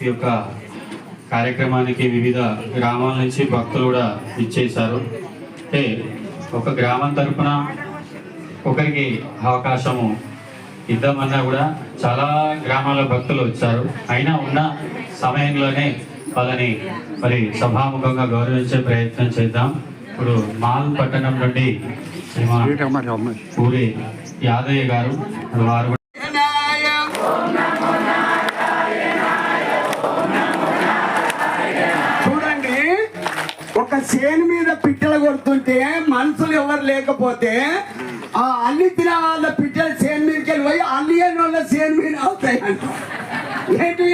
ఈ యొక్క కార్యక్రమానికి వివిధ గ్రామాల నుంచి భక్తులు కూడా ఇచ్చేశారు అంటే ఒక గ్రామం తరపున ఒకరికి అవకాశము ఇద్దామన్నా కూడా చాలా గ్రామాల భక్తులు వచ్చారు. అయినా ఉన్న సమయంలోనే వాళ్ళని మరి సభాముఖంగా గౌరవించే ప్రయత్నం చేద్దాం. ఇప్పుడు మాల్ పట్టణం నుండి పూరి యాదయ్య గారు వారు చేను మీద పిట్టలు కొడుతుంటే మనుషులు ఎవరు లేకపోతే ఆ అల్లి తిన వాళ్ళ పిట్టలు చేను మీదకి వెళ్ళి పోయి అల్లి అని వాళ్ళ చేను మీద అవుతాయి అంట ఏంటి?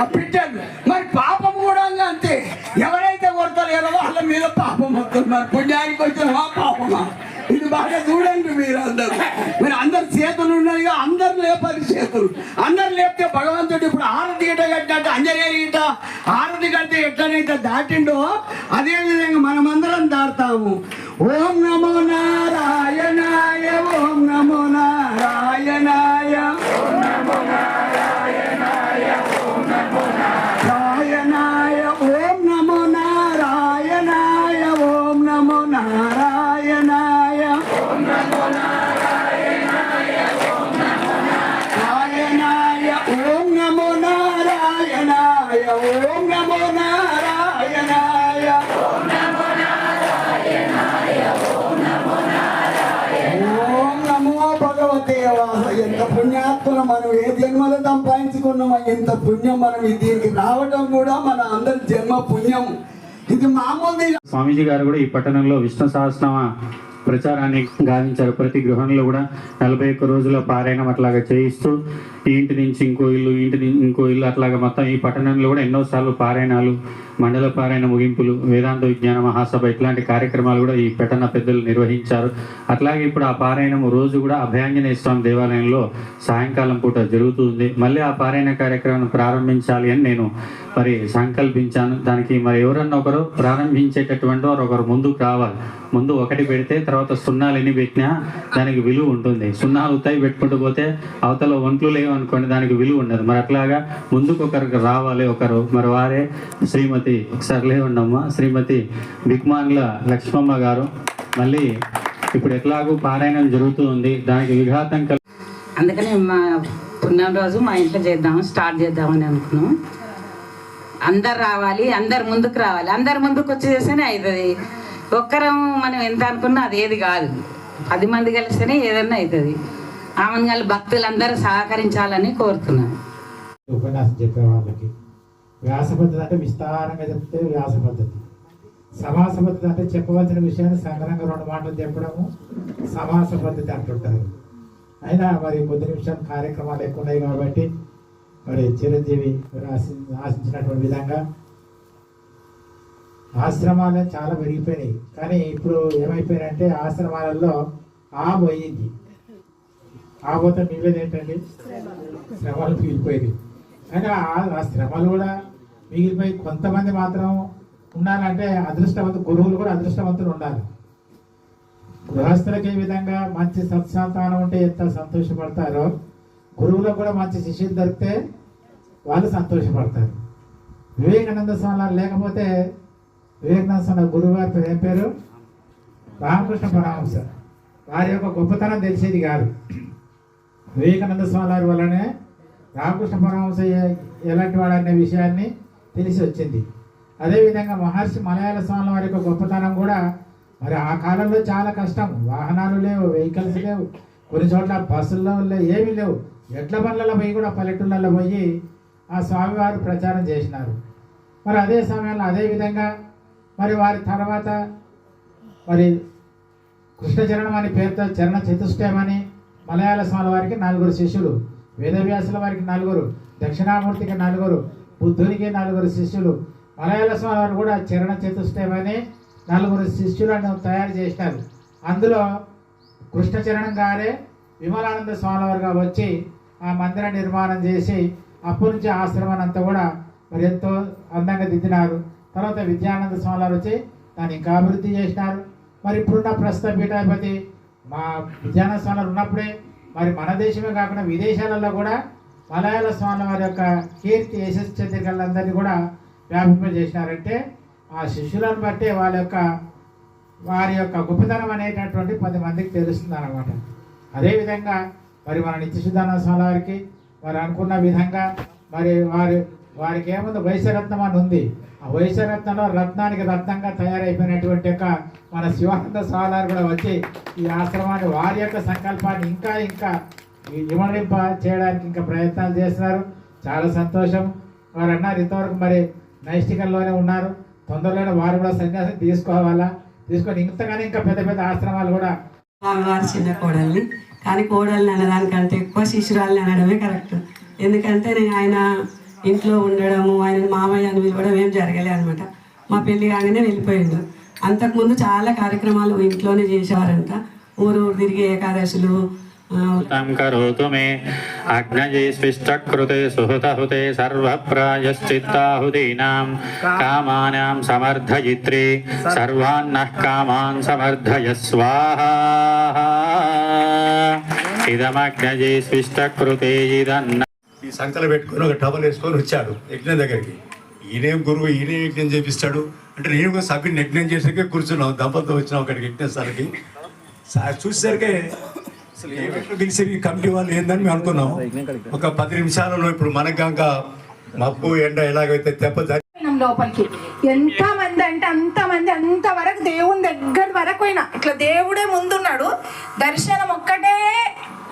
ఆ పిట్టలు. మరి పాపం కూడా అంతే. ఎవరైతే కొడతారో వాళ్ళ మీద పాపం వస్తుంది. మరి పుణ్యానికి వచ్చిన పాపమా? ఇది బాగా చూడండి మీరు అందరు మీరు అందరు చేతులు ఉన్నాయిగా అందరు లేపాలి చేతులు. అందరు లేపితే భగవంతుడు ఇప్పుడు ఆరతి గిట్ట కట్టినట్టు అంజనేయ కడితే ఎట్లనైతే దాటిండో అదే విధంగా మనమందరం దాటుతాము. ఓం నమో నారాయణాయ ఓం నమో నారాయణాయ నారాయణాయ. పుణ్యాత్మను మనం ఏ జన్మలో సంపాదించుకున్నాం ఇంత పుణ్యం మనం దీనికి రావడం కూడా మన అందరి జన్మ పుణ్యం. ఇది మామూలు స్వామీజీ గారు కూడా ఈ పట్టణంలో విష్ణు సహస్రనామ ప్రచారాన్ని గావించారు. ప్రతి గృహంలో కూడా నలభై ఒక్క రోజుల పారాయణం అట్లాగా చేయిస్తూ ఈ ఇంటి నుంచి ఇంకో ఇల్లు ఇంటి నుంచి ఇంకో ఇల్లు అట్లాగా మొత్తం ఈ పట్టణంలో కూడా ఎన్నోసార్లు పారాయణాలు మండల పారాయణ ముగింపులు వేదాంత విజ్ఞాన మహాసభ ఇట్లాంటి కార్యక్రమాలు కూడా ఈ పట్టణ పెద్దలు నిర్వహించారు. అట్లాగే ఇప్పుడు ఆ పారాయణం రోజు కూడా అభయాంజనేయ స్వామి దేవాలయంలో సాయంకాలం పూట జరుగుతుంది మళ్ళీ ఆ పారాయణ కార్యక్రమాన్ని ప్రారంభించాలి అని నేను మరి సంకల్పించాను. దానికి మరి ఎవరన్నా ఒకరు ప్రారంభించేటటువంటి వారు ఒకరు ముందుకు రావాలి. ముందు ఒకటి పెడితే తర్వాత సున్నాలు ఎన్ని పెట్టినా దానికి విలువ ఉంటుంది. సున్నాలు ఉత్తాయి పెట్టుకుంటూ పోతే అవతల ఒంట్లు లేవు అనుకోండి దానికి విలువ ఉండదు. మరి అట్లాగా ముందుకు ఒకరికి రావాలి ఒకరు. మరి వారే శ్రీమతి ఒకసారి లేవండమ్మా శ్రీమతి బిక్మాన్ల లక్ష్మమ్మ గారు. మళ్ళీ ఇప్పుడు ఎట్లాగూ పారాయణం జరుగుతూ ఉంది. దానికి విఘాతం కల్ అందుకని మా పుణ్యం రోజు మా ఇంట్లో చేద్దాం స్టార్ట్ చేద్దామని అనుకున్నాం. అందరు రావాలి అందరు ముందుకు రావాలి. అందరు ముందుకు వచ్చి చేస్తేనే అవుతుంది ఒక్కరం మనం ఎంత అనుకున్నా అది ఏది కాదు. పది మంది కలిస్తేనే ఏదన్నా అవుతుంది ఆమెను కలిసి భక్తులందరూ సహకరించాలని కోరుతున్నాను. ఉపన్యాసం చెప్పే వాళ్ళకి వ్యాస పద్ధతి అంటే విస్తారంగా చెప్తే వ్యాస పద్ధతి. సమాస పద్ధతి అంటే చెప్పవలసిన విషయాన్ని సంగ్రహంగా రెండు మాటలు చెప్పడము సమాస పద్ధతి అంటుంటారు. అయినా మరి కొద్ది నిమిషాలు కార్యక్రమాలు ఎక్కువ ఉన్నాయి కాబట్టి మరి చిరంజీవి ఆశి ఆశించినటువంటి విధంగా ఆశ్రమాలు చాలా పెరిగిపోయినాయి. కానీ ఇప్పుడు ఏమైపోయినాయంటే ఆశ్రమాలలో ఆ పోయింది ఆ పోతే మిగిలేదు ఏంటండి? శ్రమలు మిగిలిపోయింది కానీ ఆ- శ్రమలు కూడా మిగిలిపోయి కొంతమంది మాత్రం ఉండాలంటే అదృష్టవంతు గురువులు కూడా అదృష్టవంతులు ఉండాలి. గృహస్థులకు ఏ విధంగా మంచి సత్సంతానం ఉంటే ఎంత సంతోషపడతారో గురువులకు కూడా మంచి శిష్యులు దొరికితే వాళ్ళు సంతోషపడతారు. వివేకానంద స్వామి లేకపోతే వివేకానంద స్వామి గురువు గారి ఏం పేరు? రామకృష్ణ పరమహంస. వారి యొక్క గొప్పతనం తెలిసేది కాదు. వివేకానంద స్వామి వల్లనే రామకృష్ణ పరమహంస ఎలాంటి వాడు అనే విషయాన్ని తెలిసి వచ్చింది. అదేవిధంగా మహర్షి మలయాళ స్వామి వారి యొక్క గొప్పతనం కూడా మరి ఆ కాలంలో చాలా కష్టం. వాహనాలు లేవు వెహికల్స్ లేవు కొన్ని చోట్ల బస్సుల్లో ఏమీ లేవు. ఎడ్ల బండ్లలో పోయి కూడా పల్లెటూళ్ళలో పోయి ఆ స్వామివారు ప్రచారం చేసినారు. మరి అదే సమయంలో అదే విధంగా మరి వారి తర్వాత మరి కృష్ణచరణం అనే పేరుతో చరణ చతుష్టయమని మలయాళ స్వామి వారికి నలుగురు శిష్యులు వేదవ్యాసుల వారికి నలుగురు దక్షిణామూర్తికి నలుగురు బుద్ధునికి నలుగురు శిష్యులు మలయాళ స్వామి వారు కూడా చరణ చతుష్టయమని నలుగురు శిష్యులను తయారు చేసినారు. అందులో కృష్ణచరణం గారే విమలానంద స్వామి వారుగా వచ్చి ఆ మందిర నిర్మాణం చేసి అప్పటి నుంచి ఆశ్రమాన్ని అంతా కూడా మరి ఎంతో అందంగా దిద్దినారు. తర్వాత విద్యానంద స్వామి వారు వచ్చి దాన్ని ఇంకా అభివృద్ధి చేసినారు. మరి ఇప్పుడున్న ప్రస్తుత పీఠాధిపతి మా విద్యానంద స్వామి వారు ఉన్నప్పుడే మరి మన దేశమే కాకుండా విదేశాలలో కూడా మలయాళ స్వామి వారి యొక్క కీర్తి యశస్ చంద్రికలందరినీ కూడా వ్యాపింపజేసినారంటే ఆ శిష్యులను బట్టే వాళ్ళ యొక్క వారి యొక్క గొప్పతనం అనేటటువంటి పది మందికి తెలుస్తుంది అనమాట అదేవిధంగా మరి మన నిత్యశుద్ధానంద వారికి వారు అనుకున్న విధంగా మరి వారి వారికి ఏముంది? వైశ్యరత్నం అని ఉంది. ఆ వైశ్యరత్నంలో రత్నానికి రత్నంగా తయారైపోయినటువంటి యొక్క మన శివానంద స్వామి కూడా వచ్చి ఈ ఆశ్రమాన్ని వారి యొక్క సంకల్పాన్ని ఇంకా ఇంకా ఇమడింప చేయడానికి ఇంకా ప్రయత్నాలు చేస్తున్నారు. చాలా సంతోషం. వారు అన్నారు ఇంతవరకు మరి నైష్టికంలోనే ఉన్నారు. తొందరలోనే వారు కూడా సన్యాసం తీసుకోవాలా? తీసుకొని ఇంతగానే ఇంకా పెద్ద పెద్ద ఆశ్రమాలు కూడా స్వామివారి చిన్న కోడల్ని. కానీ కోడల్ని అనడానికంటే ఎక్కువ శిశురాల్ని అనడమే కరెక్ట్. ఎందుకంటే నేను ఆయన ఇంట్లో ఉండడము ఆయన మామయ్య అని పిలవడం ఏం జరగలే అనమాట మా పెళ్ళి కాగానే వెళ్ళిపోయిండు. అంతకుముందు చాలా కార్యక్రమాలు ఇంట్లోనే చేసేవారంట. ఊరు ఊరు తిరిగి ఏకాదశులు ఆ, తం కరోతు మే అగ్నజే స్విష్టకృతే సుహృతహుతే సర్వప్రాయశ్చిత్తాహుతీనాం కామానాం సమర్థయిత్రే సర్వాన్నః కామాన్ సమర్థయ స్వాహా ఇదమగ్నజే స్విష్టకృతే ఇదన్న ఈ సంకలు పెట్టుకొని ఒక టవల్ వేసుకొని వచ్చాడు యజ్ఞం దగ్గరికి. ఈయనేం గురువు ఈయనే యజ్ఞం చేపిస్తాడు. అంటే నేను కూడా సభ్యుని యజ్ఞం చేసాకే కూర్చున్నాం. దంపతితో వచ్చిన ఒకటి యజ్ఞం సరికి సా- చూసేసరికి అసలు పిలిచి కమిటీ వాళ్ళు ఏందని మేము అనుకున్నాం ఒక పది నిమిషాలలో ఇప్పుడు మనకు కనుక మబ్బు ఎండ ఎలాగైతే తెప్ప లోపలికి. ఎంత మంది అంటే అంత మంది అంత వరకు దేవుని దగ్గర వరకు పోయినా ఇట్లా దేవుడే ముందున్నాడు. దర్శనం ఒక్కటే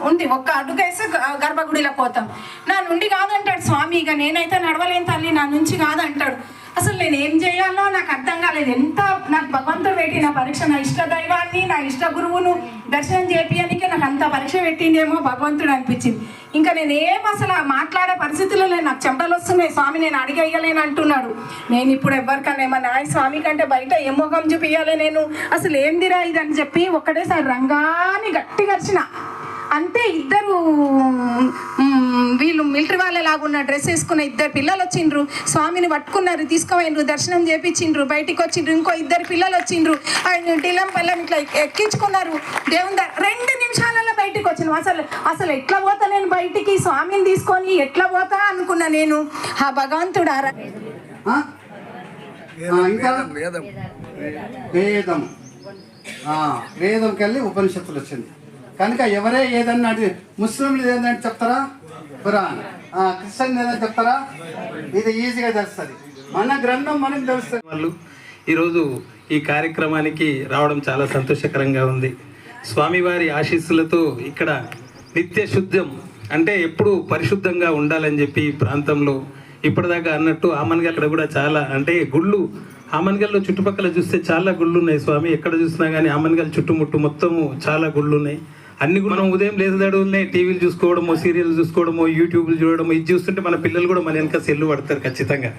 ఉంది. ఒక్క అడుగేసి గర్భగుడిలో పోతాం. నా నుండి కాదంటాడు స్వామి. ఇక నేనైతే నడవలేను తల్లి. నా నుంచి కాదంటాడు. అసలు నేను ఏం చేయాలో నాకు అర్థం కాలేదు. ఎంత నాకు భగవంతుడు పెట్టి నా పరీక్ష నా ఇష్ట దైవాన్ని నా ఇష్ట గురువును దర్శనం చేపియడానికి నాకు అంత పరీక్ష పెట్టిందేమో భగవంతుడు అనిపించింది. ఇంకా నేను ఏం అసలు మాట్లాడే పరిస్థితుల్లో లేను నాకు చెమటలు వస్తున్నాయి. స్వామి నేను అడిగేయలేను అంటున్నాడు. నేను ఇప్పుడు ఎవరికన్నా ఏమన్నా నాయ స్వామి కంటే బయట ఏ ముఖం చూపించాలి నేను? అసలు ఏందిరా ఇది అని చెప్పి ఒక్కటేసారి రంగాన్ని గట్టిగా అరిచిన. అంతే ఇద్దరు వీళ్ళు మిలిటరీ వాళ్ళలాగా ఉన్న డ్రెస్ వేసుకున్న ఇద్దరు పిల్లలు వచ్చిండ్రు. స్వామిని పట్టుకున్నారు తీసుకుపోయిండ్రు దర్శనం చేపించిండ్రు బయటికి వచ్చిండ్రు ఇంకో ఇద్దరు పిల్లలు వచ్చిండ్రు. ఆయన టిలం పల్లం ఇట్లా ఎక్కించుకున్నారు. దేవుని ద- రెండు నిమిషాలలో బయటికి వచ్చిన అసలు అసలు ఎట్లా పోతా నేను బయటికి? స్వామిని తీసుకొని ఎట్లా పోతా అనుకున్నా నేను. ఆ భగవంతుడు ఆరా ఆ? ఆ, ఇంకా? వేదం ఆ, వేదంకి వెళ్ళి ఉపనిషత్తులు వచ్చింది. కనుక ఎవరే ఏదన్నా ముస్లింలు ఏదన్నా చెప్తారా? ఖురాన్. క్రిస్టియన్ ఏదన్నా చెప్తారా? ఇది ఈజీగా తెలుస్తుంది. మన గ్రంథం మనకు తెలుస్తుంది. వాళ్ళు ఈరోజు ఈ కార్యక్రమానికి రావడం చాలా సంతోషకరంగా ఉంది. స్వామివారి ఆశీస్సులతో ఇక్కడ నిత్య శుద్ధం అంటే ఎప్పుడు పరిశుద్ధంగా ఉండాలని చెప్పి ఈ ప్రాంతంలో ఇప్పటిదాకా అన్నట్టు ఆమన్గల్ కూడా చాలా అంటే గుళ్ళు ఆమన్గల్లో చుట్టుపక్కల చూస్తే చాలా గుళ్ళు ఉన్నాయి స్వామి. ఎక్కడ చూసినా కానీ ఆమన్గల్ చుట్టుముట్టు మొత్తము చాలా గుళ్ళు ఉన్నాయి. అన్ని కూడా మనం ఉదయం లేచదడుగులనే టీవీలు చూసుకోవడమో సీరియల్ చూసుకోవడమో యూట్యూబ్లు చూడడమో ఇది చూస్తుంటే మన పిల్లలు కూడా మన వెనక సెల్లు పడతారు ఖచ్చితంగా.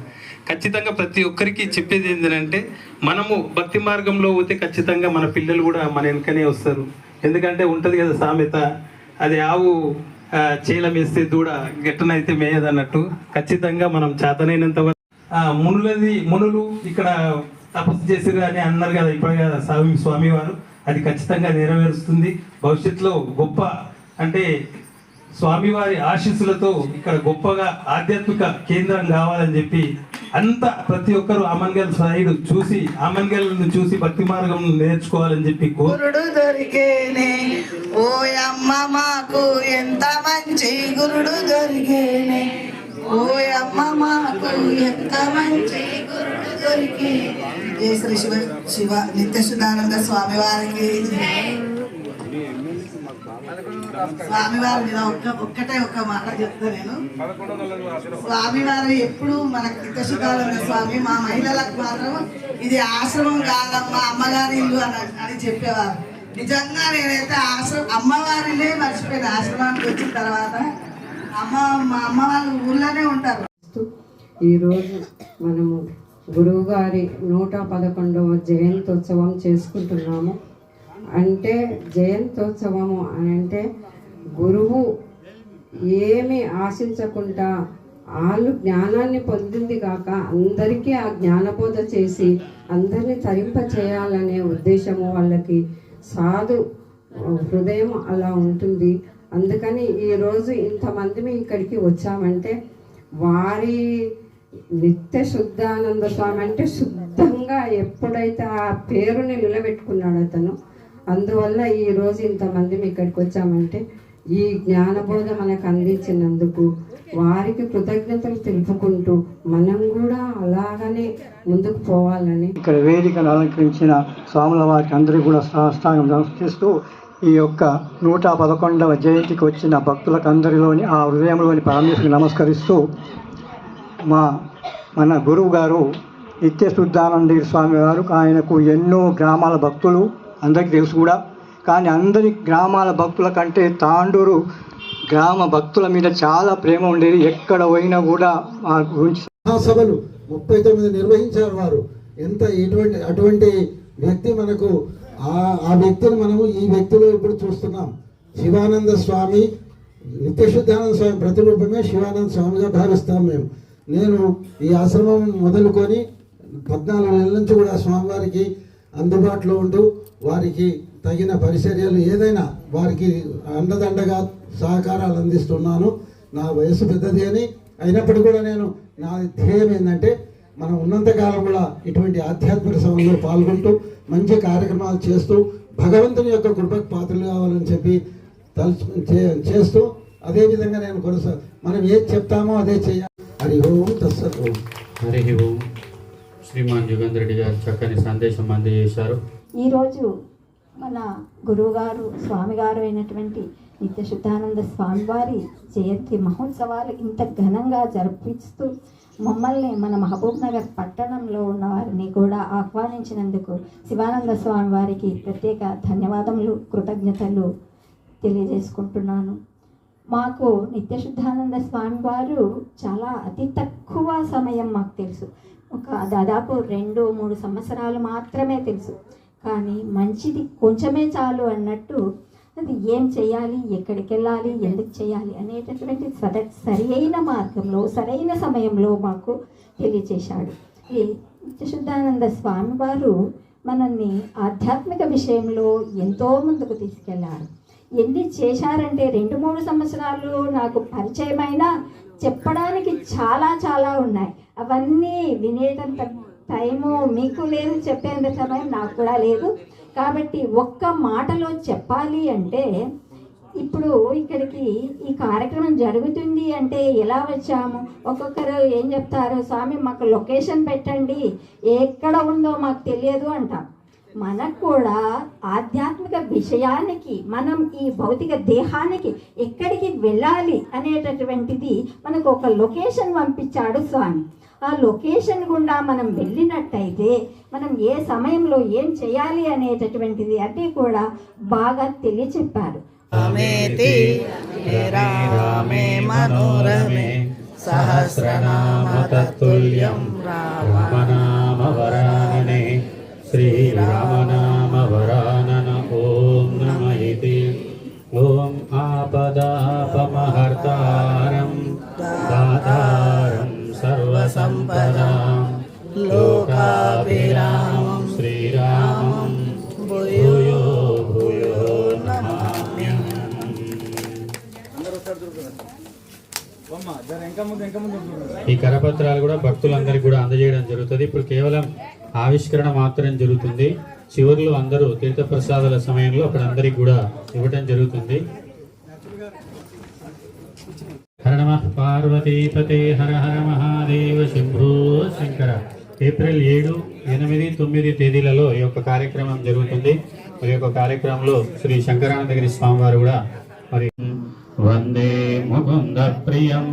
ఖచ్చితంగా ప్రతి ఒక్కరికి చెప్పేది ఏంటంటే మనము భక్తి మార్గంలో పోతే ఖచ్చితంగా మన పిల్లలు కూడా మన వెనకనే వస్తారు. ఎందుకంటే ఉంటది కదా సామెత అది ఆవు చేలం వేస్తే దూడ గెట్టనైతే మేయదన్నట్టు. ఖచ్చితంగా మనం చేతనైనంత వరకు ఆ, మునులది మునులు ఇక్కడ తపస్సు చేసిరు అని అన్నారు కదా ఇప్పుడు కదా స్వామి స్వామి వారు అది ఖచ్చితంగా నెరవేరుస్తుంది. భవిష్యత్తులో గొప్ప అంటే స్వామివారి ఆశీస్సులతో ఇక్కడ గొప్పగా ఆధ్యాత్మిక కేంద్రం కావాలని చెప్పి అంత ప్రతి ఒక్కరు ఆమన్గల్ సైడ్ చూసి ఆమన్గల్ చూసి భక్తి మార్గం నేర్చుకోవాలని చెప్పి గురుడు దొరికేనే ఓ అమ్మ మాకు ఎంత మంచి గురుడు దొరికేనే. ఓయ్ అమ్మ మాకు ఎంత మంచి గురుడు దొరికి జయ శ్రీ శివ శివ నిత్య శుద్ధానంద స్వామి వారికి స్వామివారి మీద ఒక్క ఒక్కటే ఒక్క మాట చెప్తా నేను స్వామివారు ఎప్పుడు మనకు నిత్య స్వామి మా మహిళలకు మాత్రం ఇది ఆశ్రమం కాదమ్మా అమ్మగారి ఇల్లు అని అని చెప్పేవారు నిజంగా నేనైతే ఆశ్రమం అమ్మవారినే మర్చిపోయిన ఆశ్రమానికి వచ్చిన తర్వాత అమ్మ మా అమ్మ వాళ్ళు ఊళ్ళోనే ఉంటారు. ఈరోజు మనము గురువుగారి నూట పదకొండవ జయంతోత్సవం చేసుకుంటున్నాము. అంటే జయంతోత్సవము అని అంటే గురువు ఏమి ఆశించకుండా వాళ్ళు జ్ఞానాన్ని పొందింది కాక అందరికీ ఆ జ్ఞానబోధ చేసి అందరినీ తరింప చేయాలనే ఉద్దేశము వాళ్ళకి. సాధు హృదయం అలా ఉంటుంది. అందుకని ఈరోజు ఇంతమంది మేము ఇక్కడికి వచ్చామంటే వారి నిత్య శుద్ధానంద స్వామి అంటే శుద్ధంగా ఎప్పుడైతే ఆ పేరుని నిలబెట్టుకున్నాడు అతను అందువల్ల ఈరోజు ఇంతమంది మేము ఇక్కడికి వచ్చామంటే ఈ జ్ఞానబోధ మనకు అందించినందుకు వారికి కృతజ్ఞతలు తెలుపుకుంటూ మనం కూడా అలాగనే ముందుకు పోవాలని. ఇక్కడ వేదికను అలంకరించిన స్వాముల వారికి అందరికీ కూడా సాష్టాంగం నమస్కరిస్తూ ఈ యొక్క నూట పదకొండవ జయంతికి వచ్చిన భక్తులకు అందరిలోని ఆ హృదయంలోని పరమేశ్వరికి నమస్కరిస్తూ మా మన గురువు గారు నిత్య స్వామి గారు ఆయనకు ఎన్నో గ్రామాల భక్తులు అందరికీ తెలుసు కూడా. కానీ అందరి గ్రామాల భక్తుల కంటే తాండూరు గ్రామ భక్తుల మీద చాలా ప్రేమ ఉండేది. ఎక్కడ పోయినా కూడా మా గురించి మహాసభలు ముప్పై తొమ్మిది నిర్వహించారు వారు. ఎంత ఎటువంటి అటువంటి వ్యక్తి మనకు ఆ ఆ వ్యక్తిని మనము ఈ వ్యక్తిలో ఇప్పుడు చూస్తున్నాం. శివానంద స్వామి నిత్యశుద్ధానంద స్వామి ప్రతిరూపమే శివానంద స్వామిగా భావిస్తాం మేము. నేను ఈ ఆశ్రమం మొదలుకొని పద్నాలుగు నెలల నుంచి కూడా స్వామివారికి అందుబాటులో ఉంటూ వారికి తగిన పరిచర్యలు ఏదైనా వారికి అండదండగా సహకారాలు అందిస్తున్నాను. నా వయసు పెద్దది అని అయినప్పటికీ కూడా నేను నా ధ్యేయం ఏంటంటే మనం ఉన్నంతకాలం కూడా ఇటువంటి ఆధ్యాత్మిక సభలో పాల్గొంటూ మంచి కార్యక్రమాలు చేస్తూ భగవంతుని యొక్క కృపకు పాత్రలు కావాలని చెప్పి తలుచు చే- చేస్తూ అదేవిధంగా నేను కొనసా మనం ఏది చెప్తామో అదే చేయాలి హరి ఓం తస్సత్ ఓం. హరి ఓం. శ్రీమాన్ యుగేంద్ర రెడ్డి గారు చక్కని సందేశం అందజేశారు. ఈరోజు మన గురువుగారు స్వామిగారు అయినటువంటి నిత్య శుద్ధానంద స్వామివారి జయంతి మహోత్సవాలు ఇంత ఘనంగా జరిపిస్తూ మమ్మల్ని మన మహబూబ్ నగర్ పట్టణంలో ఉన్న వారిని కూడా ఆహ్వానించినందుకు శివానంద స్వామి వారికి ప్రత్యేక ధన్యవాదములు కృతజ్ఞతలు తెలియజేసుకుంటున్నాను. మాకు నిత్యశుద్ధానంద స్వామి వారు చాలా అతి తక్కువ సమయం మాకు తెలుసు. ఒక దాదాపు రెండు మూడు సంవత్సరాలు మాత్రమే తెలుసు. కానీ మంచిది కొంచెమే చాలు అన్నట్టు అది ఏం చేయాలి? ఎక్కడికి వెళ్ళాలి? ఎందుకు చేయాలి? అనేటటువంటి సద సరి అయిన మార్గంలో సరైన సమయంలో మాకు తెలియచేశాడు. ఈ నిత్యశుద్ధానంద స్వామి వారు మనల్ని ఆధ్యాత్మిక విషయంలో ఎంతో ముందుకు తీసుకెళ్ళారు. ఎన్ని చేశారంటే రెండు మూడు సంవత్సరాలు నాకు పరిచయమైన చెప్పడానికి చాలా చాలా ఉన్నాయి. అవన్నీ వినేటంత టైము మీకు లేదు చెప్పేంత సమయం నాకు కూడా లేదు. కాబట్టి ఒక్క మాటలో చెప్పాలి అంటే ఇప్పుడు ఇక్కడికి ఈ కార్యక్రమం జరుగుతుంది అంటే ఎలా వచ్చాము? ఒక్కొక్కరు ఏం చెప్తారు? స్వామి మాకు లొకేషన్ పెట్టండి. ఎక్కడ ఉందో మాకు తెలియదు అంటాం. మనకు కూడా ఆధ్యాత్మిక విషయానికి మనం ఈ భౌతిక దేహానికి ఎక్కడికి వెళ్ళాలి అనేటటువంటిది మనకు ఒక లొకేషన్ పంపించాడు స్వామి. ఆ లొకేషన్ గుండా మనం వెళ్ళినట్టయితే మనం ఏ సమయంలో ఏం చేయాలి అనేటటువంటిది అది కూడా బాగా తెలియచెప్పారు రామేతి రామే సహస్రనామ సర్వసంపదాం లోకాభిరామం శ్రీరామం భూయో భూయో నమామ్యం ఈ కరపత్రాలు కూడా భక్తులందరికీ కూడా అందజేయడం జరుగుతుంది. ఇప్పుడు కేవలం ఆవిష్కరణ మాత్రం జరుగుతుంది. చివరిలో అందరూ తీర్థప్రసాదాల సమయంలో అక్కడ అందరికీ కూడా ఇవ్వటం జరుగుతుంది హర నమ పార్వతీపతే హర హర మహాదేవ శంభో శంకర ఏప్రిల్ ఏడు ఎనిమిది తొమ్మిది తేదీలలో ఈ యొక్క కార్యక్రమం జరుగుతుంది. మరి యొక్క కార్యక్రమంలో శ్రీ శంకరానందగిరి స్వామి వారు కూడా మరి వందే ముకుంద ప్రియం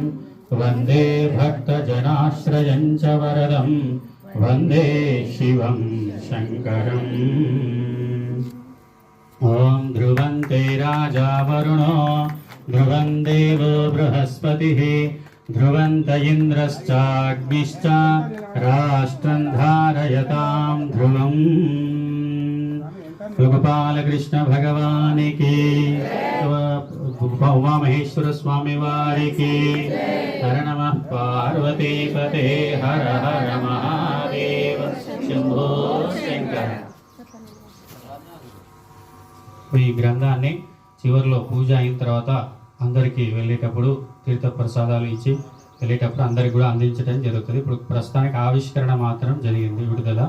వందే భక్త జనాశ్రయం చ వరదం వందే శివం శంకరం. ఓం ధ్రువంతే రాజా వరుణో ధ్రువం దేవో బృహస్పతిः ధ్రువంత ఇంద్రశ్చాగ్నిశ్చ రాష్ట్రం ధారయతాం ధ్రువం. గోపాలకృష్ణ భగవానికి ఉమామహేశ్వర స్వామి వారికి హర నమ పార్వతీపతే హర హర మహాదేవ శంభో శంకర. ఈ గ్రంథాన్ని చివరిలో పూజ అయిన తర్వాత అందరికీ వెళ్ళేటప్పుడు తీర్థ ప్రసాదాలు ఇచ్చి వెళ్ళేటప్పుడు అందరికి కూడా అందించడం జరుగుతుంది. ఇప్పుడు ప్రస్తుతానికి ఆవిష్కరణ మాత్రం జరిగింది విడుదల